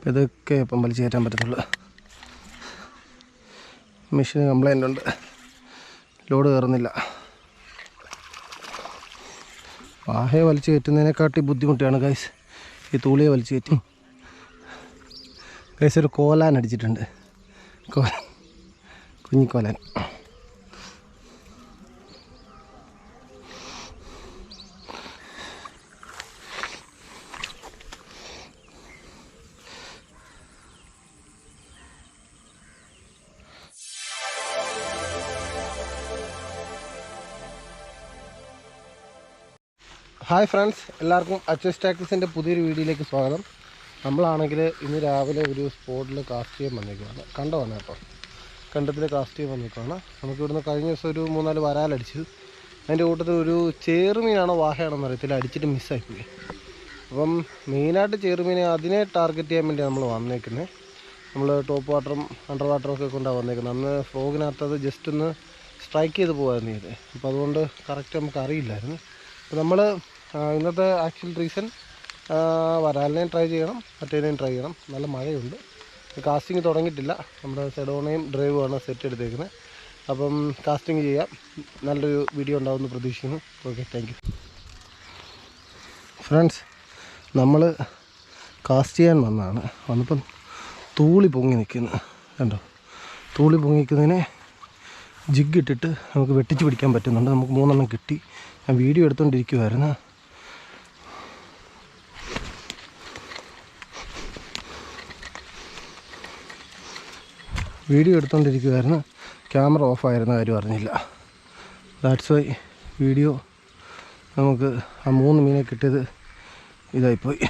അപ്പം ഇതൊക്കെ ഇപ്പം വലിച്ചു കയറ്റാൻ പറ്റത്തുള്ളൂ. മെഷീന് കംപ്ലൈന്റ് ഉണ്ട്. ലോഡ് കയറുന്നില്ല. വാഹയെ വലിച്ചു കയറ്റുന്നതിനെക്കാട്ടി ബുദ്ധിമുട്ടാണ് ഗൈസ് ഈ തൂളിയെ വലിച്ചു കയറ്റി. ഗൈസ് ഒരു കോലാൻ അടിച്ചിട്ടുണ്ട്. കോലാൻ. കുഞ്ഞിക്കോലാൻ. ഹായ് ഫ്രണ്ട്സ് എല്ലാവർക്കും അച്ചസ് ടാക്സിന്റെ പുതിയൊരു വീഡിയോയിലേക്ക് സ്വാഗതം. നമ്മളാണെങ്കിൽ ഇന്ന് രാവിലെ ഒരു സ്പോട്ടിൽ കാസ്റ്റ് ചെയ്യാൻ വന്നിരിക്കുകയാണ്. കണ്ട വന്ന കേട്ടോ കണ്ടത്തിൽ കാസ്റ്റ് ചെയ്യാൻ വന്നിരിക്കുകയാണ്. നമുക്കിവിടുന്ന് കഴിഞ്ഞ ദിവസം ഒരു മൂന്നാൽ വരാലടിച്ചു അതിന്റെ കൂട്ടത്തിൽ ഒരു ചേറുമീനാണോ വാഹയാണോ അറിയത്തില്ല. അടിച്ചിട്ട് മിസ്സായിപ്പോയി അപ്പം മെയിനായിട്ട് ചേറുമീനെ അതിനെ ടാർഗറ്റ് ചെയ്യാൻ വേണ്ടി നമ്മൾ വന്നേക്കുന്നത് നമ്മൾ ടോപ്പ് വാട്ടറും അണ്ടർ വാട്ടറും ഒക്കെ കൊണ്ടാണ് വന്നേക്കുന്നത് അന്ന് ഫ്രോഗിനകത്ത് അത് ജസ്റ്റ് ഒന്ന് സ്ട്രൈക്ക് ചെയ്ത് പോകാമായിരുന്നു ഇത്. അപ്പോൾ അതുകൊണ്ട് കറക്റ്റ് നമുക്ക് അറിയില്ലായിരുന്നു. അപ്പോൾ നമ്മൾ ഇന്നത്തെ ആക്ച്വൽ റീസൺ വരാലിനെയും ട്രൈ ചെയ്യണം മറ്റേതിനെയും ട്രൈ ചെയ്യണം. നല്ല മഴയുണ്ട്. കാസ്റ്റിംഗ് തുടങ്ങിയിട്ടില്ല. നമ്മുടെ സെഡോണയും ഡ്രൈവുമാണ് സെറ്റ് എടുത്തേക്കുന്നത്. അപ്പം കാസ്റ്റിംഗ് ചെയ്യാം. നല്ലൊരു വീഡിയോ ഉണ്ടാവുമെന്ന് പ്രതീക്ഷിക്കുന്നു. ഓക്കെ താങ്ക് ഫ്രണ്ട്സ് നമ്മൾ കാസ്റ്റ് ചെയ്യാൻ വന്നതാണ് വന്നപ്പം തൂളി പൊങ്ങി നിൽക്കുന്നു. കണ്ടോ? തൂളി പൊങ്ങി നിൽക്കുന്നതിനെ ജിഗ് ഇട്ടിട്ട് നമുക്ക് വെട്ടിച്ച് പിടിക്കാൻ പറ്റുന്നുണ്ട്. നമുക്ക് മൂന്നെണ്ണം കിട്ടി. ഞാൻ വീഡിയോ എടുത്തുകൊണ്ടിരിക്കുമായിരുന്നു വീഡിയോ എടുത്തുകൊണ്ടിരിക്കുമായിരുന്നു ക്യാമറ ഓഫായിരുന്ന കാര്യം അറിഞ്ഞില്ല. ദാറ്റ്സ് വൈ വീഡിയോ നമുക്ക് ആ മൂന്ന് മീനെ കിട്ടിയത് ഇതായിപ്പോയി.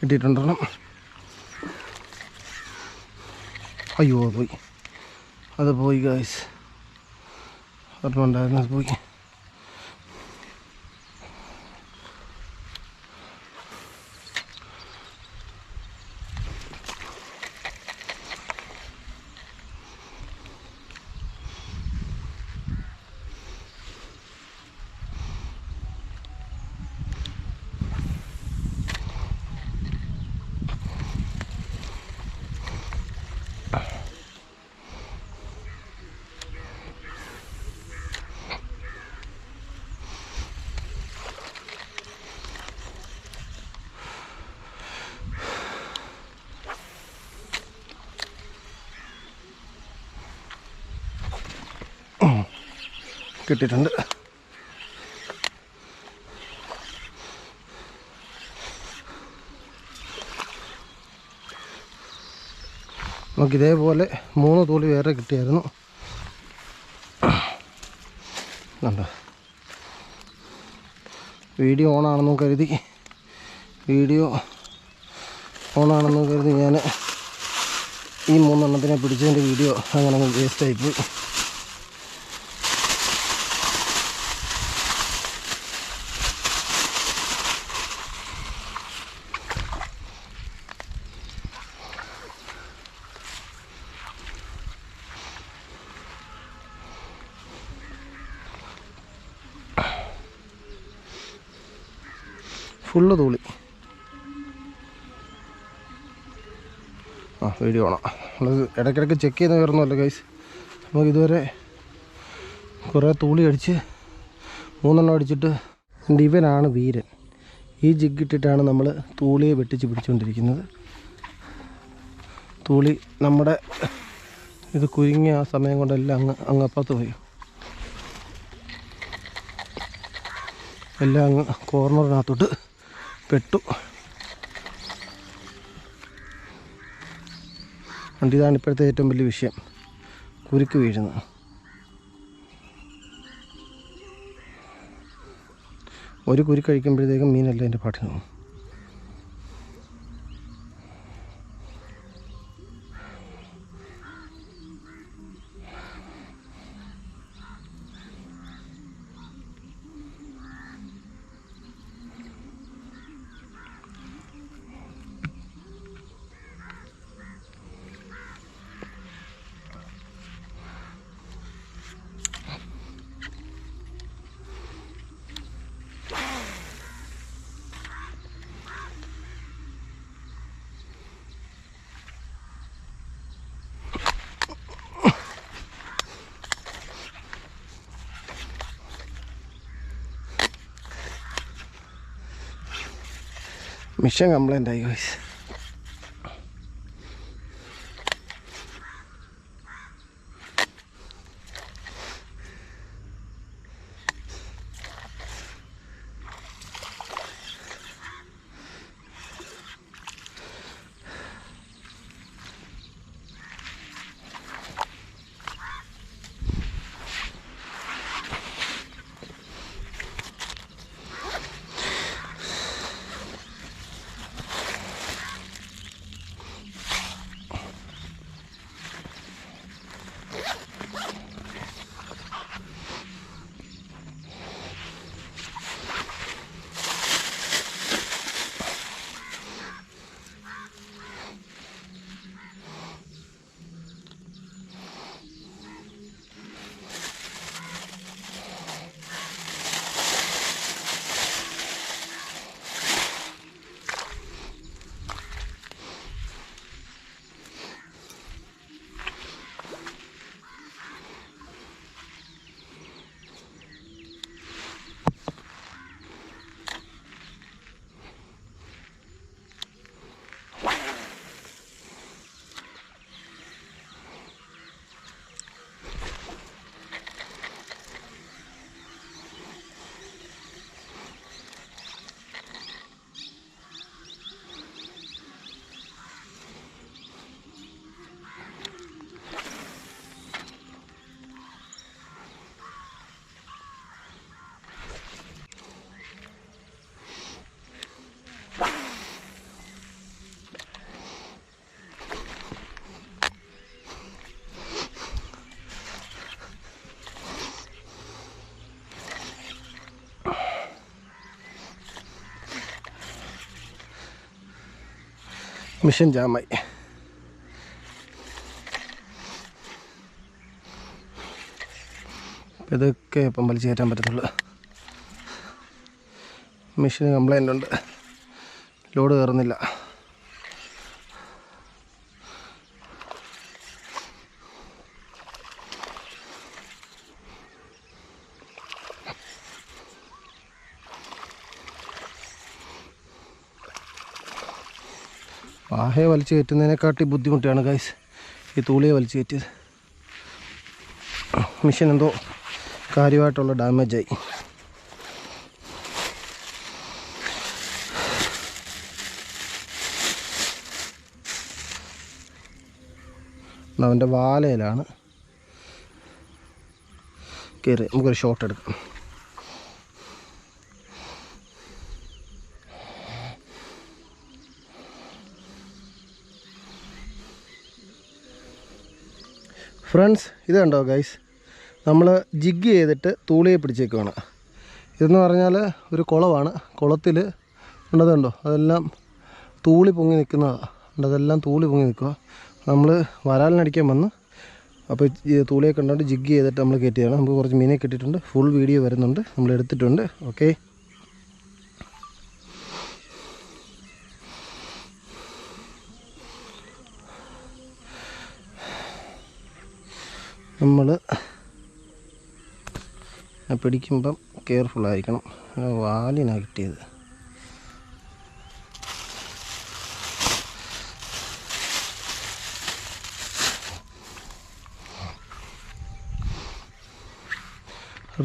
കിട്ടിയിട്ടുണ്ടെണ്ണം അയ്യോ പോയി. അത് പോയി ഗായ്സ് ഒരെണ്ണം ഉണ്ടായിരുന്നു അത് പോയി. കിട്ടിയിട്ടുണ്ട്. നമുക്ക് ഇതേപോലെ മൂന്ന് തൂളി വേറെ കിട്ടിയായിരുന്നു. കണ്ടോ? വീഡിയോ ഓണാണെന്നും കരുതി. വീഡിയോ ഓണാണെന്നും കരുതി ഞാൻ ഈ മൂന്നെണ്ണത്തിനെ പിടിച്ചതിന്റെ വീഡിയോ അങ്ങനെ വേസ്റ്റ് വേസ്റ്റായിപ്പോയി ഫുള്ള് തൂളി. ആ വീഡിയോ ആണോ നമ്മൾ ഇടയ്ക്കിടയ്ക്ക് ചെക്ക് ചെയ്ത് കയറുന്നല്ലോ ഗൈസ് നമുക്ക് ഇതുവരെ കുറേ തൂളി അടിച്ച് മൂന്നെണ്ണം അടിച്ചിട്ട് എന്റെ ഇവനാണ് വീരൻ. ഈ ജിഗ് ഇട്ടിട്ടാണ് നമ്മൾ തൂളിയെ വെട്ടിച്ച് പിടിച്ചുകൊണ്ടിരിക്കുന്നത് തൂളി നമ്മുടെ ഇത് കുരുങ്ങിയ ആ സമയം കൊണ്ടെല്ലാം അങ്ങ് അങ്ങപ്പുറത്ത് പോയി. എല്ലാം അങ്ങ് കോർണറിനകത്തോട്ട് പെട്ടു. അതുകൊണ്ട് ഇതാണ് ഇപ്പോഴത്തെ ഏറ്റവും വലിയ വിഷയം. കുരുക്ക് വീഴുന്നത്. ഒരു കുരുക്ക് കഴിക്കുമ്പോഴത്തേക്കും മീനല്ല എന്റെ പാട്ടിന് മിഷൻ കംപ്ലൈന്റ് ആയി ഗൈസ് മിഷൻ ജാമായി അപ്പം ഇതൊക്കെ ഇപ്പം വലിച്ചു കയറ്റാൻ പറ്റത്തുള്ളൂ. മെഷീന് കംപ്ലൈന്റ് ഉണ്ട്. ലോഡ് കയറുന്നില്ല. വാഹയെ വലിച്ചു കയറ്റുന്നതിനെക്കാട്ടി ബുദ്ധിമുട്ടാണ് ഗൈസ് ഈ തൂളിയെ വലിച്ചു കയറ്റിയത്. മെഷീൻ എന്തോ കാര്യമായിട്ടുള്ള ഡാമേജായി അവന്റെ വാലയിലാണ്. കയറി നമുക്കൊരു ഷോട്ട് എടുക്കാം. ഫ്രണ്ട്സ് ഇത് കണ്ടോ ഗൈസ് നമ്മൾ ജിഗ് ചെയ്തിട്ട് തൂളിയെ പിടിച്ചേക്കുവാണ്. ഇതെന്ന് പറഞ്ഞാൽ ഒരു കുളമാണ് കുളത്തിൽ ഉണ്ടതുണ്ടോ അതെല്ലാം തൂളി പൊങ്ങി നിൽക്കുന്നതാണ് ഉണ്ടതെല്ലാം തൂളി പൊങ്ങി നിൽക്കുക നമ്മൾ വരാലിനടിക്കാൻ വന്ന് അപ്പോൾ തൂളിയൊക്കെ തൂളിയെ കണ്ടുകൊണ്ട് ജിഗ് ചെയ്തിട്ട് നമ്മൾ കയറ്റിയാണ് നമുക്ക് കുറച്ച് മീനെ കിട്ടിയിട്ടുണ്ട് ഫുൾ വീഡിയോ വരുന്നുണ്ട്. നമ്മൾ എടുത്തിട്ടുണ്ട് ഓക്കെ നമ്മൾ പിടിക്കുമ്പം കെയർഫുള്ളായിരിക്കണം വാലിനാണ് കിട്ടിയത്.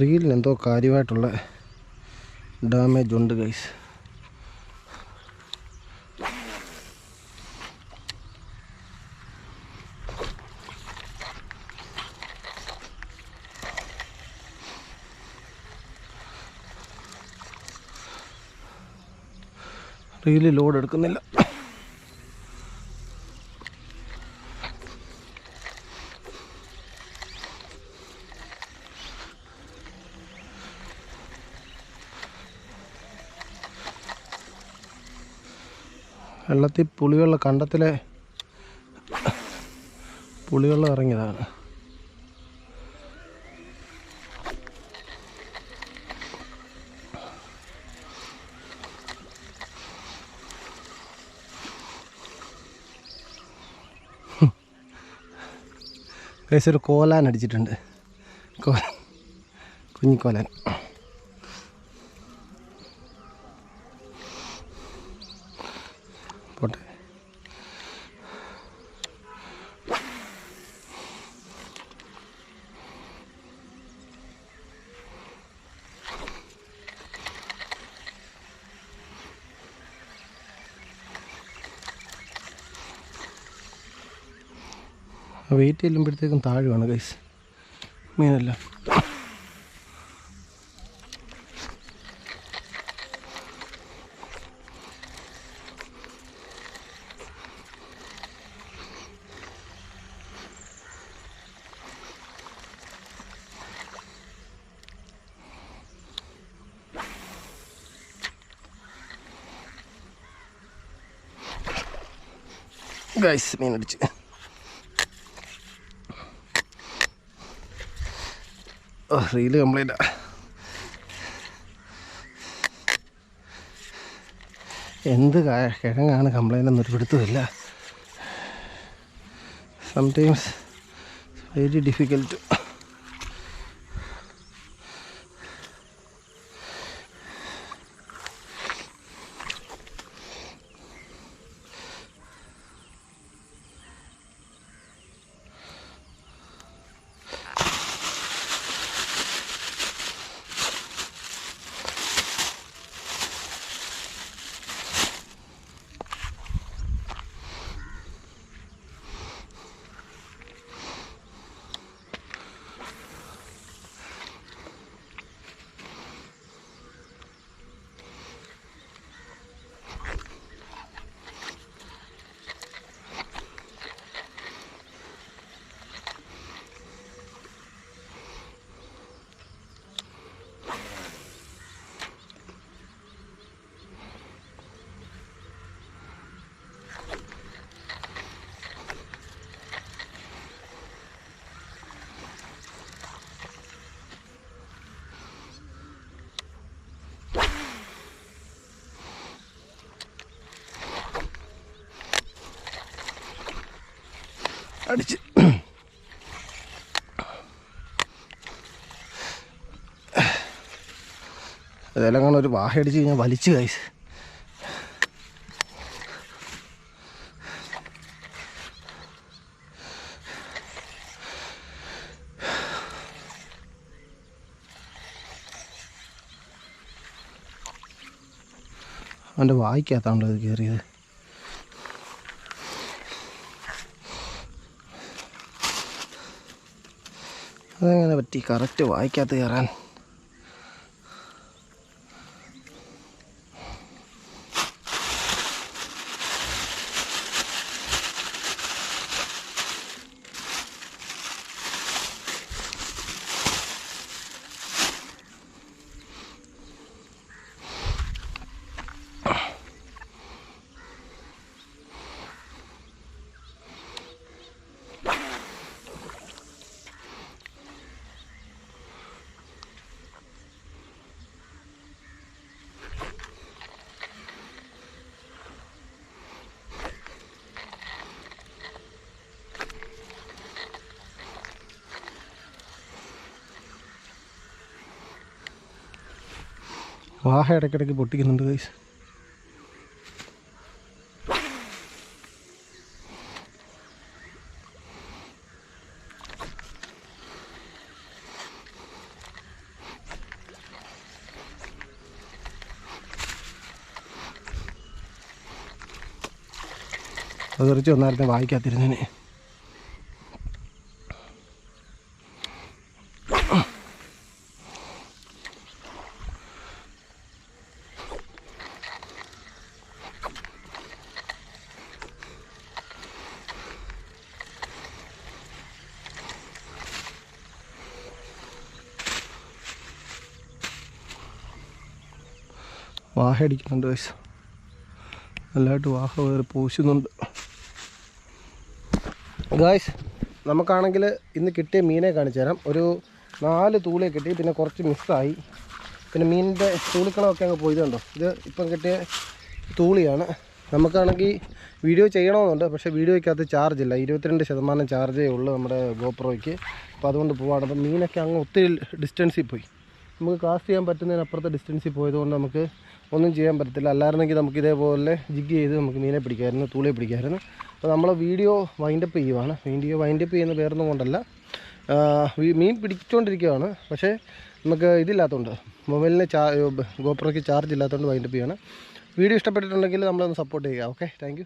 റീലിന് എന്തോ കാര്യമായിട്ടുള്ള ഡാമേജ് ഉണ്ട് ഗൈസ് റീൽ ലോഡ് എടുക്കുന്നില്ല. വെള്ളത്തിൽ പുളിവെള്ള കണ്ടത്തിലെ പുളിവെള്ളം ഇറങ്ങിയതാണ്. ഗൈസ് ഒരു കോലാൻ അടിച്ചിട്ടുണ്ട്. കോലാൻ കുഞ്ഞിക്കോലാൻ. വെയിറ്റ് ചെല്ലുമ്പോഴത്തേക്കും താഴുവാണ് ഗൈസ് മീനെല്ലാം. ഗൈസ് മീനടിച്ച് റീൽ കംപ്ലീറ്റ് എന്ത് കിഴങ്ങാണ് കംപ്ലൈന്റ് എന്നൊരു പിടുത്തമില്ല. സംടൈംസ് വെരി ഡിഫിക്കൽട്ട് അടിച്ച്. അതെല്ലാം കാണാൻ ഒരു വാഹ അടിച്ച് കഴിഞ്ഞാൽ വലിച്ചു കൈസ് അവന്റെ വായിക്കകത്താണല്ലോ ഇത് കയറിയത് അതെങ്ങനെ പറ്റി? കറക്റ്റ് വായിക്കകത്ത് കയറാൻ. വാഹ ഇടയ്ക്കിടയ്ക്ക് പൊട്ടിക്കുന്നുണ്ട് ഗൈസ് അത് തെറിച്ച് വായിക്കാത്തിരുന്നേനെ വാഹ അടിക്കുന്നുണ്ട് വയസ്സ് നല്ലതായിട്ട് വാഹ വേറെ പൂശുന്നുണ്ട്. ഗായ്സ് നമുക്കാണെങ്കിൽ ഇന്ന് കിട്ടിയ മീനെ കാണിച്ചു തരാം. ഒരു നാല് തൂളിയെ കിട്ടി പിന്നെ കുറച്ച് മിസ്സായി പിന്നെ മീനിന്റെ തൂളിക്കളമൊക്കെ അങ്ങ് പോയത് കണ്ടോ? ഇത് ഇപ്പം കിട്ടിയ തൂളിയാണ്. നമുക്കാണെങ്കിൽ വീഡിയോ ചെയ്യണമെന്നുണ്ട് പക്ഷേ വീഡിയോയ്ക്കകത്ത് ചാർജ് ഇല്ല. ഇരുപത്തിരണ്ട് ശതമാനം ചാർജേ ഉള്ളൂ നമ്മുടെ ഗോപ്രോയ്ക്ക് അപ്പോൾ അതുകൊണ്ട് പോവാണ്. അപ്പം മീനൊക്കെ അങ്ങ് ഒത്തിരി ഡിസ്റ്റൻസിൽ പോയി. നമുക്ക് കാസ്റ്റ് ചെയ്യാൻ പറ്റുന്നതിനപ്പുറത്തെ ഡിസ്റ്റൻസിൽ പോയതുകൊണ്ട് നമുക്ക് ഒന്നും ചെയ്യാൻ പറ്റത്തില്ല. അല്ലായിരുന്നെങ്കിൽ നമുക്ക് ഇതേപോലെ ജിഗ് ചെയ്ത് നമുക്ക് മീനെ പിടിക്കാമായിരുന്നു തൂളിയെ പിടിക്കാമായിരുന്നു അപ്പോൾ നമ്മൾ വീഡിയോ വൈൻഡപ്പ് ചെയ്യുവാണ്. വീഡിയോ വൈൻഡപ്പ് ചെയ്യുന്ന വേറൊന്നും കൊണ്ടല്ല. മീൻ പിടിച്ചുകൊണ്ടിരിക്കുകയാണ് പക്ഷേ നമുക്ക് ഇതില്ലാത്തതുകൊണ്ട് മൊബൈലിന് ചാ ഗോപ്രോയ്ക്ക് ചാർജ് ഇല്ലാത്തതുകൊണ്ട് വൈൻഡപ്പ് ചെയ്യാണ് വീഡിയോ ഇഷ്ടപ്പെട്ടിട്ടുണ്ടെങ്കിൽ നമ്മളൊന്ന് സപ്പോർട്ട് ചെയ്യുക. Okay thank